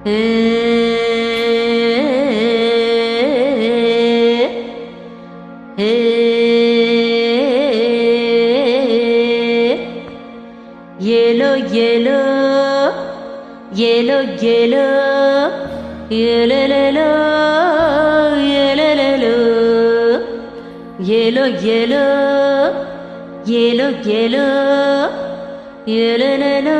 ஏலோ ஏலோ ஏலோ ஏலோ ஏலலோ ஏலலோ ஏலோ ஏலோ ஏலோ ஏலோ ஏலலோ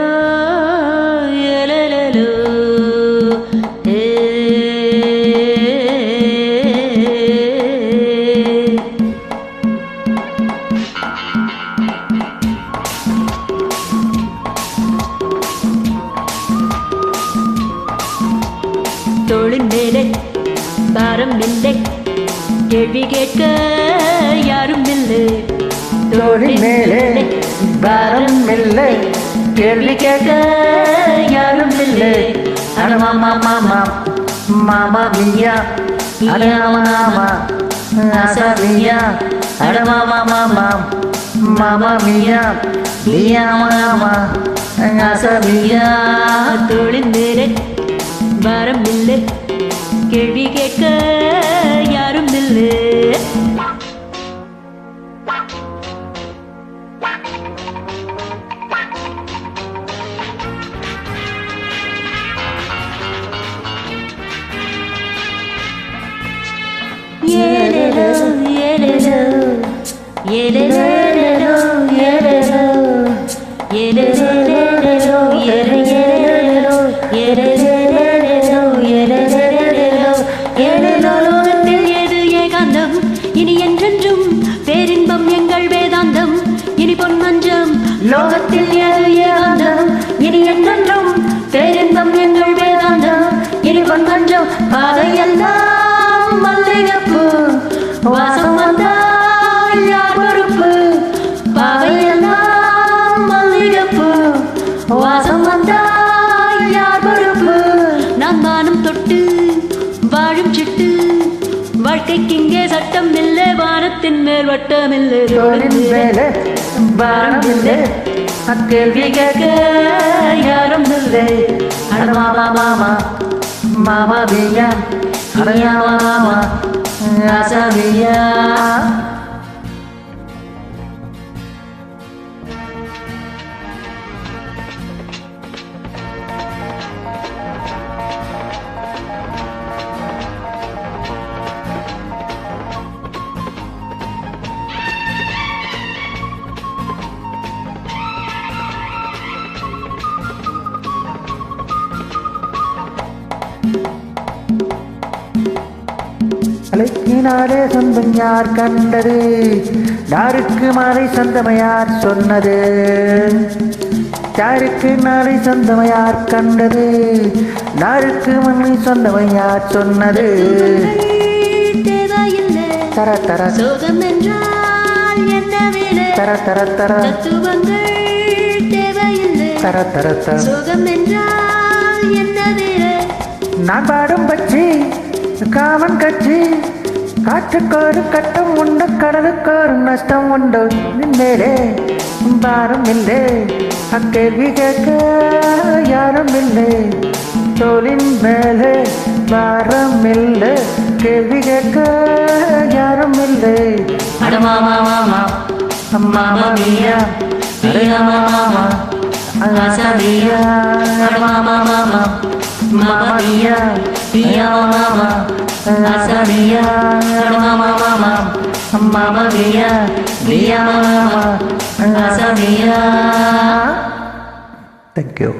மேலே பாரம் இல்லை. கேள்வி கேட்க யாரும் இல்லை. தோழி மேலே பாரம் இல்லை. கேள்வி கேட்க யாரும் இல்லை. அட மாமா மாமா மியா அட மாமா ஆசா மியா. அட மாமா மாமா மியா மியா மாமா ஆசா மியா. தோளின் மேலே பாரம் இல்லை கேள்வி கேட்க யாரும் இல்லை ஏலேலோ ஏலேலோ ஏலேலோ ஏலேலோ இனி என்றென்றும் பேரின்பம் எங்கள் வேதாந்தம். இனி பொன்மஞ்சம் லோகத்தில் ஏது ஏகாந்தம் இனி என்றென்றும் பேரின்பம் எங்கள் வேதாந்தம். இனி பொன்மஞ்சம் பாதையெல்லாம் மல்லிகப்பு. வாசம் வந்தால் யார் பொறுப்பு? பாவையெல்லாம் மல்லிகப்பு. வாசம் வந்தால் யார் பொறுப்பு? நாம் வாழ்க்கைக்கு இங்கே சட்டம் இல்லை வானத்தின் மேல் வட்டம் இல்லை பாரம் இல்லை கேள்வி கேட்க யாரும் இல்லை. மாமா மாமா மாமா பியா மாமா ஆசா பியா அழைக்கினாலே சொந்தம் யார் கண்டது? யாருக்கு மாலை சொந்தமையார் சொன்னது? யாருக்கு நாளை சொந்தமையார் கண்டது? யாருக்கு மண்ணை சொந்தமையார் சொன்னது? தர தர. சோகம் என்றால் என்ன வேலை தர தர தர. தர தர தர. சோகம் என்றால் என்ன வேலை நான் பாடும் பச்சி காமன் கட்சி காற்றுக்கோரு கட்டம் உண்டு கடலுக்கோரு நஷ்டம் உண்டு. நின்னேரே பாரம் இல்லை. அக்கேள்வி கேட்க யாரும் இல்லை. தோளின் மேலே பாரம் இல்லை. கேள்வி கேட்க யாரும் இல்லை. மாமா மாமா. மாமா மியா மாமா அட மாமா மாமா. மமதியா பிரியா மாமா அசரியா மாமா மாமா மமதியா பிரியா மாமா அசரியா தேங்க்யூ